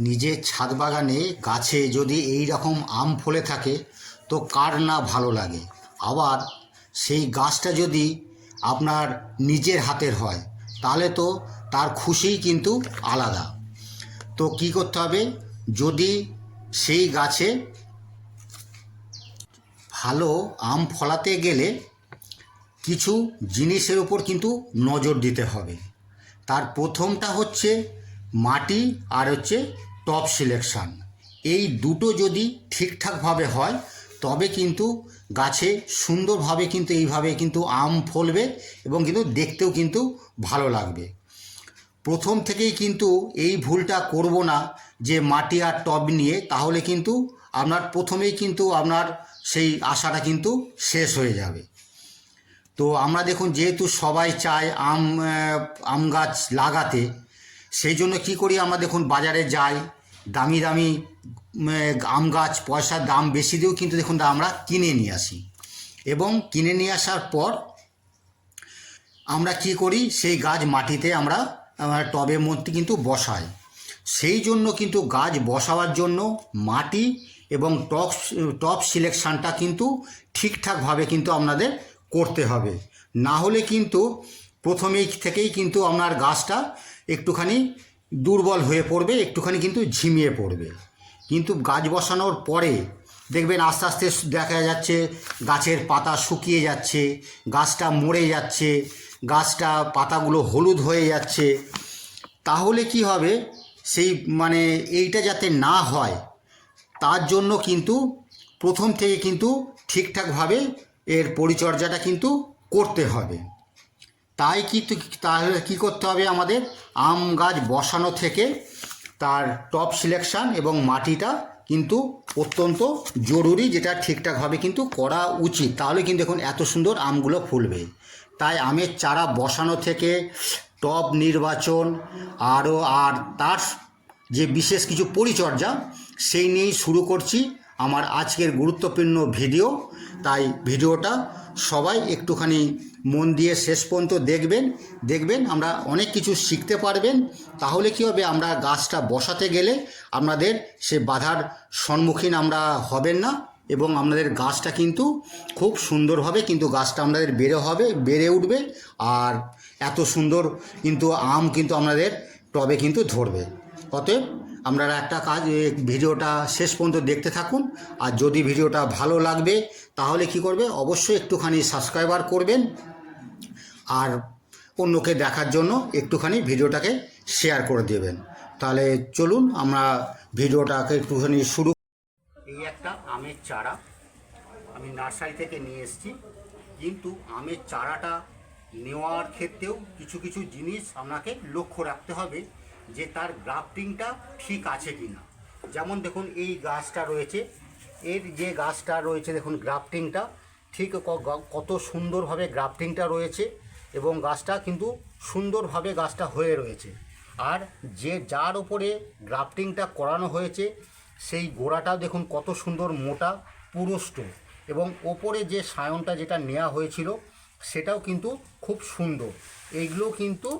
নিজের ছাদ বাগানে গাছে যদি এই রকম আম ফলে থাকে, তো কার না ভালো লাগে? আবার সেই গাছটা যদি আপনার নিজের হাতের হয়, তাহলে তো তার খুশিই কিন্তু আলাদা। তো কি করতে হবে? যদি সেই গাছে ভালো আম ফলাতে গেলে কিছু জিনিসের উপর কিন্তু নজর দিতে হবে। তার প্রথমটা হচ্ছে মাটি আর হচ্ছে টপ সিলেকশান এই দুটো যদি ঠিকঠাকভাবে হয়, তবে কিন্তু গাছে সুন্দরভাবে কিন্তু এইভাবে কিন্তু আম ফলবে এবং কিন্তু দেখতেও কিন্তু ভালো লাগবে। প্রথম থেকেই কিন্তু এই ভুলটা করব না যে মাটি আর টব নিয়ে, তাহলে কিন্তু আপনার প্রথমেই কিন্তু আপনার সেই আশাটা কিন্তু শেষ হয়ে যাবে। তো আমরা দেখুন, যেহেতু সবাই চায় আম আম গাছ লাগাতে, সেই জন্য কী করি আমরা দেখুন, বাজারে যাই দামি দামি আম গাছ, পয়সার দাম বেশি দিয়েও কিন্তু দেখুন আমরা কিনে নিয়ে আসি। এবং কিনে নিয়ে আসার পর আমরা কি করি? সেই গাছ মাটিতে আমরা টবের মধ্যে কিন্তু বসাই। সেই জন্য কিন্তু গাছ বসাবার জন্য মাটি এবং টপ টপ সিলেকশানটা কিন্তু ঠিকঠাকভাবে কিন্তু আপনাদের করতে হবে। না হলে কিন্তু প্রথমেই থেকেই কিন্তু আপনার গাছটা একটুখানি দুর্বল হয়ে পড়বে, একটুখানি কিন্তু ঝিমিয়ে পড়বে। কিন্তু গাছ বসানোর পরে দেখবেন আস্তে আস্তে দেখা যাচ্ছে গাছের পাতা শুকিয়ে যাচ্ছে, গাছটা মরে যাচ্ছে, গাছটা পাতাগুলো হলুদ হয়ে যাচ্ছে। তাহলে কি হবে? সেই মানে এইটা যাতে না হয়, তার জন্য কিন্তু প্রথম থেকে কিন্তু ঠিকঠাকভাবে এর পরিচর্যাটা কিন্তু করতে হবে। তাই কিন্তু তাহলে কী করতে হবে আমাদের? আম গাছ বসানো থেকে তার টপ সিলেকশান এবং মাটিটা কিন্তু অত্যন্ত জরুরি, যেটা ঠিকঠাকভাবে কিন্তু করা উচিত। তাহলে কিন্তু এখন এত সুন্দর আমগুলো ফুলবে। তাই আমের চারা বসানো থেকে টব নির্বাচন আরও আর তার যে বিশেষ কিছু পরিচর্যা, সেই নিয়েই শুরু করছি। আমার আজকের গুরুত্বপূর্ণ ভিডিও। তাই ভিডিওটা সবাই একটুখানি মন দিয়ে শেষ পর্যন্ত দেখবেন। দেখবেন আমরা অনেক কিছু শিখতে পারবেন। তাহলে কি হবে? আমরা গাছটা বসাতে গেলে আপনাদের সে বাধার সম্মুখীন আমরা হবেন না এবং আপনাদের গাছটা কিন্তু খুব সুন্দরভাবে কিন্তু গাছটা আমাদের বেড়ে হবে, বেড়ে উঠবে আর এত সুন্দর কিন্তু আম কিন্তু আপনাদের টবে কিন্তু ধরবে। অতএব আপনারা একটা কাজ ভিডিওটা শেষ পর্যন্ত দেখতে থাকুন। আর যদি ভিডিওটা ভালো লাগবে, তাহলে কি করবে? অবশ্যই একটুখানি সাবস্ক্রাইবার করবেন। আর অন্যকে দেখার জন্য একটুখানি ভিডিওটাকে শেয়ার করে দেবেন। তাহলে চলুন, আমরা ভিডিওটাকে একটুখানি শুরু এই একটা আমের চারা আমি নার্সারি থেকে নিয়ে এসেছি। কিন্তু আমের চারাটা নেওয়ার ক্ষেত্রেও কিছু কিছু জিনিস আপনাকে লক্ষ্য রাখতে হবে। যে তার গ্রাফটিংটা ঠিক আছে কি না যেমন দেখুন, এই গাছটা রয়েছে। এর যে গাছটা রয়েছে, দেখুন, গ্রাফটিংটা ঠিক কত সুন্দরভাবে গ্রাফটিংটা রয়েছে এবং গাছটা কিন্তু সুন্দরভাবে গাছটা হয়ে রয়েছে। আর যে যার ওপরে গ্রাফটিংটা করানো হয়েছে, সেই গোড়াটাও দেখুন কত সুন্দর মোটা পুরুষ্ট এবং ওপরে যে সায়নটা যেটা নেওয়া হয়েছিল, সেটাও কিন্তু খুব সুন্দর। এইগুলো কিন্তু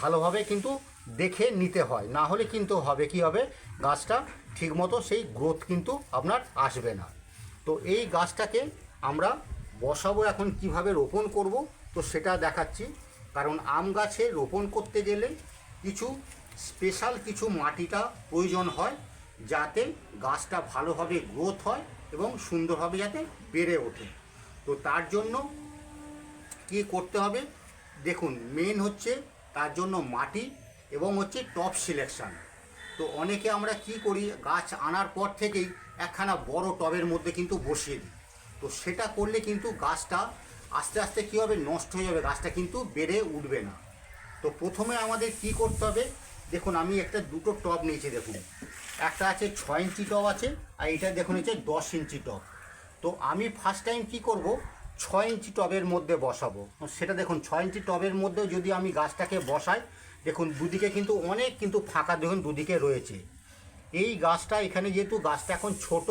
ভালোভাবে কিন্তু দেখে নিতে হয়। না হলে কিন্তু হবে কি হবে? গাছটা ঠিকমতো সেই গ্রোথ কিন্তু আপনার আসবে না। তো এই গাছটাকে আমরা বসাবো এখন কীভাবে রোপণ করব? তো সেটা দেখাচ্ছি। কারণ আম গাছে রোপণ করতে গেলে কিছু স্পেশাল কিছু মাটিটা প্রয়োজন হয়, যাতে গাছটা ভালোভাবে গ্রোথ হয় এবং সুন্দরভাবে যাতে বেড়ে ওঠে। তো তার জন্য কি করতে হবে? দেখুন মেন হচ্ছে তার জন্য মাটি এবং হচ্ছে টপ সিলেকশান তো অনেকে আমরা কি করি, গাছ আনার পর থেকেই একখানা বড় টবের মধ্যে কিন্তু বসিয়ে দিই। তো সেটা করলে কিন্তু গাছটা আস্তে আস্তে কী হবে, নষ্ট হয়ে যাবে, গাছটা কিন্তু বেড়ে উঠবে না। তো প্রথমে আমাদের কি করতে হবে, দেখুন আমি একটা দুটো টব নিয়েছি, দেখুন। একটা আছে ছয় ইঞ্চি টব আছে, আর এটা দেখুন হচ্ছে দশ ইঞ্চি টব। তো আমি ফার্স্ট টাইম কি করব ছয় ইঞ্চি টবের মধ্যে বসাবো। সেটা দেখুন, ছয় ইঞ্চি টবের মধ্যেও যদি আমি গাছটাকে বসাই, দেখুন দুদিকে কিন্তু অনেক কিন্তু ফাঁকা, দেখুন দুদিকে রয়েছে। এই গাছটা এখানে যেহেতু গাছটা এখন ছোট,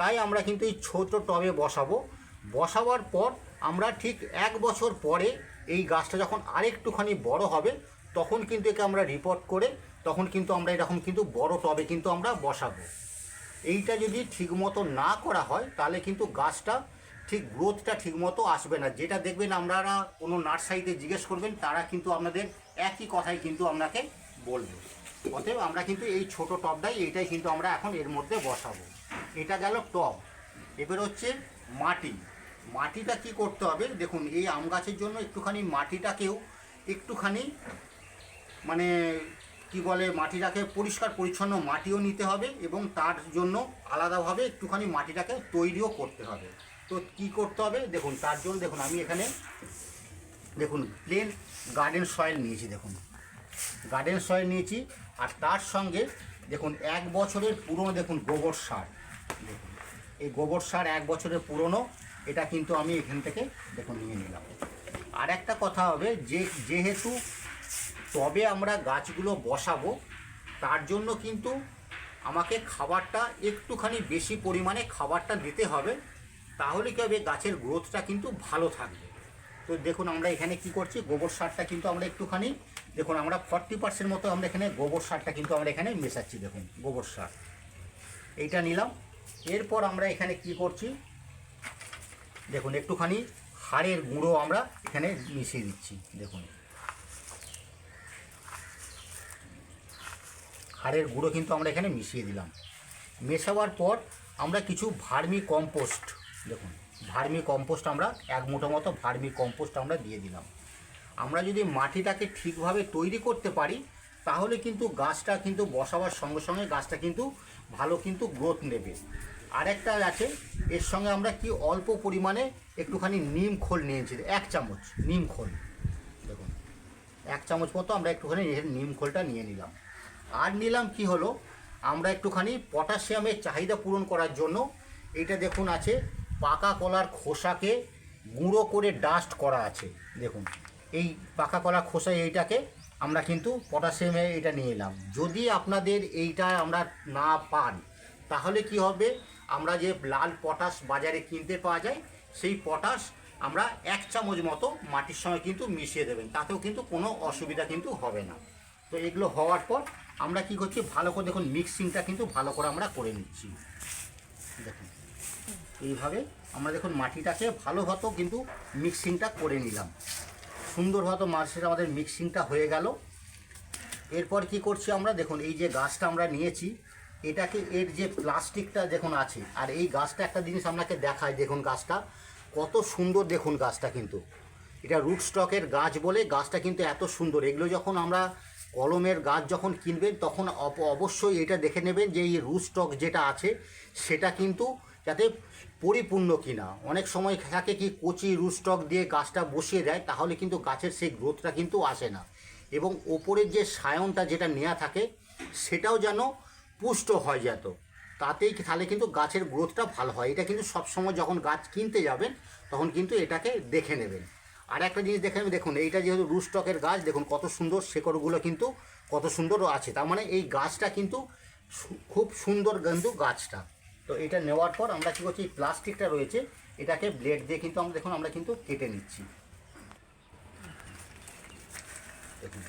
তাই আমরা কিন্তু এই ছোট টবে বসাবো। বসাবার পর আমরা ঠিক এক বছর পরে এই গাছটা যখন আরেকটুখানি বড় হবে, তখন কিন্তু একে আমরা রিপোর্ট করে, তখন কিন্তু আমরা এরকম কিন্তু বড় টবে কিন্তু আমরা বসাবো। এইটা যদি ঠিকমতো না করা হয়, তাহলে কিন্তু গাছটা ঠিক গ্রোথটা ঠিকমতো আসবে না। যেটা দেখবেন আপনারা কোনো নার্সারিতে জিজ্ঞেস করবেন, তারা কিন্তু আপনাদের একই কথাই কিন্তু আপনাকে বলবে। অতএব আমরা কিন্তু এই ছোট টবটাই এইটাই কিন্তু আমরা এখন এর মধ্যে বসাবো। এটা গেল টব এবার হচ্ছে মাটি। মাটিটা কি করতে হবে? দেখুন, এই আম গাছের জন্য একটুখানি মাটিটাকেও একটুখানি মানে কি বলে, মাটিটাকে পরিষ্কার পরিচ্ছন্ন মাটিও নিতে হবে এবং তার জন্য আলাদাভাবে একটুখানি মাটিটাকে তৈরিও করতে হবে। তো কি করতে হবে? দেখুন, তার জন্য দেখুন, আমি এখানে, দেখুন প্লেন গার্ডেন সয়েল নিয়েছি, দেখুন। গার্ডেন সয়েল নিয়েছি, আর তার সঙ্গে, দেখুন, এক বছরের পুরনো, দেখুন, গোবর সার। দেখুন, এই গোবর সার এক বছরের পুরনো, এটা কিন্তু আমি এখান থেকে, দেখুন, নিয়ে নিলাম। আর একটা কথা হবে, যে, যেহেতু তবে আমরা গাছগুলো বসাবো, তার জন্য কিন্তু আমাকে খাবারটা একটুখানি বেশি পরিমাণে খাবারটা দিতে হবে। তাহলে কি হবে? গাছের গ্রোথটা কিন্তু ভালো থাকবে। তো দেখুন, আমরা এখানে কি করছি? গোবর সারটা কিন্তু আমরা একটুখানি, দেখুন, আমরা ফর্টি পার্সেন্ট মতো আমরা এখানে গোবর সারটা কিন্তু আমরা এখানে মেশাচ্ছি, দেখুন, গোবর সার। এইটা নিলাম। এরপর আমরা এখানে কি করছি? দেখুন, একটুখানি হাড়ের গুঁড়ো আমরা এখানে মিশিয়ে দিচ্ছি, দেখুন। হাড়ের গুঁড়ো কিন্তু আমরা এখানে মিশিয়ে দিলাম। মেশাবার পর আমরা কিছু ভার্মি কম্পোস্ট দেখুন, ভার্মি কম্পোস্ট আমরা এক মুঠো মতো ভার্মি কম্পোস্ট আমরা দিয়ে দিলাম। আমরা যদি মাটিটাকে ঠিকভাবে তৈরি করতে পারি, তাহলে কিন্তু গাছটা কিন্তু বসাবার সঙ্গে সঙ্গে গাছটা কিন্তু ভালো কিন্তু গ্রোথ নেবে। আরেকটা আছে, এর সঙ্গে আমরা কি অল্প পরিমাণে একটুখানি নিম খোল নিয়েছি, এক চামচ নিম খোল। দেখুন, এক চামচ মতো আমরা একটুখানি নিম খোলটা নিয়ে নিলাম। আর নিলাম কি হলো, আমরা একটুখানি পটাশিয়ামের চাহিদা পূরণ করার জন্য, এটা দেখুন আছে পাকা কলার খোসাকে গুঁড়ো করে ডাস্ট করা আছে। দেখুন, এই পাকা কলার খোসা এইটাকে আমরা কিন্তু পটাশিয়ামে এটা নিয়ে এলাম। যদি আপনাদের এইটা আমরা না পান, তাহলে কি হবে? আমরা যে লাল পটাশ বাজারে কিনতে পাওয়া যায়, সেই পটাশ আমরা এক চামচ মতো মাটির সঙ্গে কিন্তু মিশিয়ে দেবেন। তাতেও কিন্তু কোনো অসুবিধা কিন্তু হবে না। তো এগুলো হওয়ার পর আমরা কি করছি? ভালো করে দেখুন মিক্সিংটা কিন্তু ভালো করে আমরা করে নিচ্ছি। দেখুন। এইভাবে আমরা দেখুন মাটিটাকে ভালোভাবে কিন্তু মিক্সিংটা করে নিলাম। সুন্দরভাবে মাছের আমাদের মিক্সিংটা হয়ে গেল। এরপর কি করছি আমরা? দেখুন, এই যে গাছটা আমরা নিয়েছি, এটাকে এর যে প্লাস্টিকটা দেখুন আছে, আর এই গাছটা একটা জিনিস আপনাকে দেখায় দেখুন গাছটা। কত সুন্দর দেখুন গাছটা কিন্তু। এটা রুট স্টকের গাছ বলে গাছটা কিন্তু এত সুন্দর। এগুলো যখন আমরা কলমের গাছ যখন কিনবেন, তখন অবশ্যই এটা দেখে নেবেন যে এই রুট স্টক যেটা আছে, সেটা কিন্তু যাতে পরিপূর্ণ কিনা। অনেক সময় থাকে কি কচি রুস্টক দিয়ে গাছটা বসিয়ে দেয় তাহলে কিন্তু গাছের সেই গ্রোথটা কিন্তু আসে না। এবং ওপরের যে সায়নটা যেটা নেওয়া থাকে সেটাও যেন পুষ্ট হয় যেত। তাতেই তাহলে কিন্তু গাছের গ্রোথটা ভালো হয়। এটা কিন্তু সবসময় যখন গাছ কিনতে যাবেন তখন কিন্তু এটাকে দেখে নেবেন। আর একটা জিনিস দেখে নেবেন, দেখুন এইটা যেহেতু রুস্টকের গাছ দেখুন কত সুন্দর শেকড়গুলো কিন্তু কত সুন্দর আছে। তার মানে এই গাছটা কিন্তু খুব সুন্দর কিন্তু গাছটা। তো এটা নেওয়ার পর আমরা কী করছি প্লাস্টিকটা রয়েছে, এটাকে ব্লেড দিয়ে কিন্তু আমরা দেখুন, আমরা কিন্তু কেটে নিচ্ছি। দেখুন।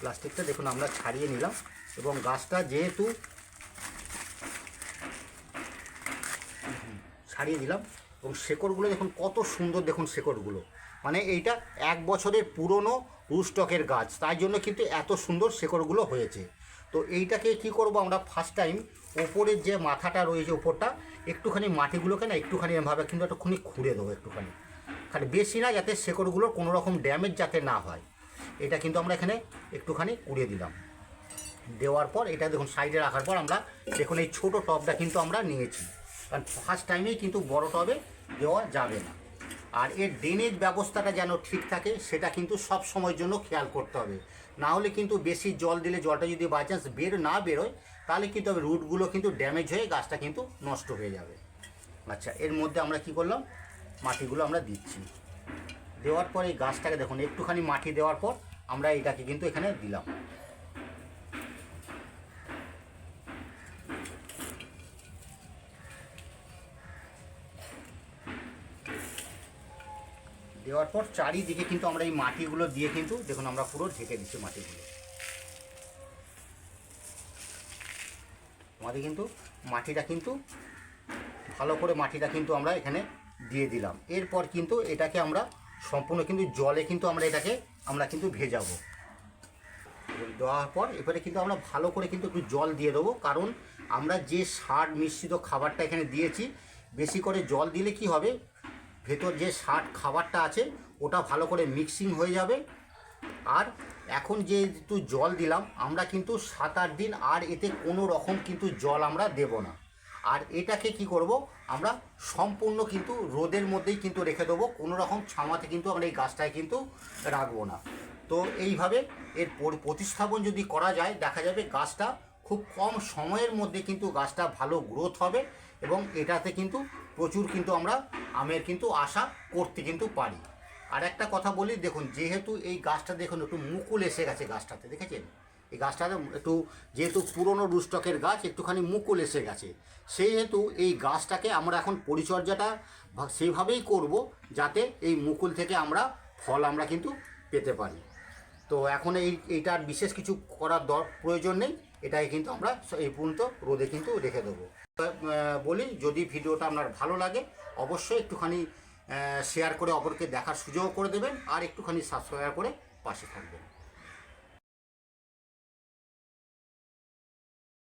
প্লাস্টিকটা দেখুন, আমরা ছাড়িয়ে নিলাম এবং গাছটা যেহেতু ছাড়িয়ে দিলাম এবং শেকড়গুলো দেখুন, কত সুন্দর দেখুন শেকড়গুলো। মানে এইটা এক বছরের পুরনো রুস্টকের গাছ, তাই জন্য কিন্তু এত সুন্দর শেকড়গুলো হয়েছে। তো এইটাকে কি করব আমরা ফার্স্ট টাইম ওপরের যে মাথাটা রয়েছে ওপরটা, একটুখানি মাটিগুলোকে না একটুখানি এভাবে কিন্তু একটুখানি খুঁড়ে দেবো একটুখানি। খালি বেশি না যাতে শেকড়গুলোর কোনো রকম ড্যামেজ যাতে না হয়। এটা কিন্তু আমরা এখানে একটুখানি কুড়িয়ে দিলাম। দেওয়ার পর এটা দেখুন সাইডে রাখার পর আমরা দেখুন এই ছোটো টবটা কিন্তু আমরা নিয়েছি। কারণ ফার্স্ট টাইমেই কিন্তু বড় টবে দেওয়া যাবে না। আর এর ড্রেনেজ ব্যবস্থাটা যেন ঠিক থাকে, সেটা কিন্তু সব সময়ের জন্য খেয়াল করতে হবে। না হলে কিন্তু বেশি জল দিলে জলটা যদি বাই চান্স বের না বেরোয়, তাহলে কিন্তু রুটগুলো কিন্তু ড্যামেজ হয়ে গাছটা কিন্তু নষ্ট হয়ে যাবে। আচ্ছা এর মধ্যে আমরা কি করলাম? মাটিগুলো আমরা দিচ্ছি। দেওয়ার পর এই গাছটাকে দেখুন, একটুখানি মাটি দেওয়ার পর আমরা এটাকে কিন্তু এখানে দিলাম। দেওয়ার পর চারিদিকে কিন্তু আমরা এই মাটিগুলো দিয়ে কিন্তু, দেখুন আমরা পুরো ঢেকে দিচ্ছি মাটিগুলো। আমাদের কিন্তু মাটিটা কিন্তু, ভালো করে মাটিটা কিন্তু আমরা এখানে দিয়ে দিলাম। এরপর কিন্তু এটাকে আমরা সম্পূর্ণ কিন্তু জলে কিন্তু আমরা এটাকে, আমরা কিন্তু ভেজাবো। দেওয়ার পর এবারে কিন্তু আমরা ভালো করে কিন্তু একটু জল দিয়ে দেবো, কারণ আমরা যে সার মিশ্রিত খাবারটা এখানে দিয়েছি, বেশি করে জল দিলে কি হবে? ভেতর যে সার খাবারটা আছে, ওটা ভালো করে মিক্সিং হয়ে যাবে। আর এখন যেহেতু জল দিলাম, আমরা কিন্তু সাত আট দিন আর এতে কোনো রকম কিন্তু জল আমরা দেব না। আর এটাকে কি করব, আমরা সম্পূর্ণ কিন্তু রোদের মধ্যেই কিন্তু রেখে দেবো, কোনো রকম ছামাতে কিন্তু আমরা এই গাছটায় কিন্তু রাখব না। তো এইভাবে এর প্রতিস্থাপন যদি করা যায়, দেখা যাবে গাছটা খুব কম সময়ের মধ্যে কিন্তু গাছটা ভালো গ্রোথ হবে এবং এটাতে কিন্তু প্রচুর কিন্তু আমরা আমের কিন্তু আশা করতে কিন্তু পারি। আর একটা কথা বলি, দেখুন, যেহেতু এই গাছটা দেখুন, একটু মুকুল এসে গেছে গাছটাতে, দেখেছেন? এই গাছটাতে একটু, যেহেতু পুরনো রুস্টকের গাছ, একটুখানি মুকুল এসে গেছে, সেহেতু এই গাছটাকে আমরা এখন পরিচর্যাটা সেইভাবেই করব যাতে এই মুকুল থেকে আমরা ফল আমরা কিন্তু পেতে পারি। তো এখন এই, এইটার বিশেষ কিছু করার দর, প্রয়োজন নেই। এটাই কিন্তু আমরা এই পর্যন্ত রোদে কিন্তু রেখে দেবো। বলি, যদি ভিডিওটা আপনার ভালো লাগে, অবশ্যই একটুখানি শেয়ার করে অপরকে দেখার সুযোগ করে দেবেন, আর একটুখানি সাবস্ক্রাইব করে পাশে থাকবেন।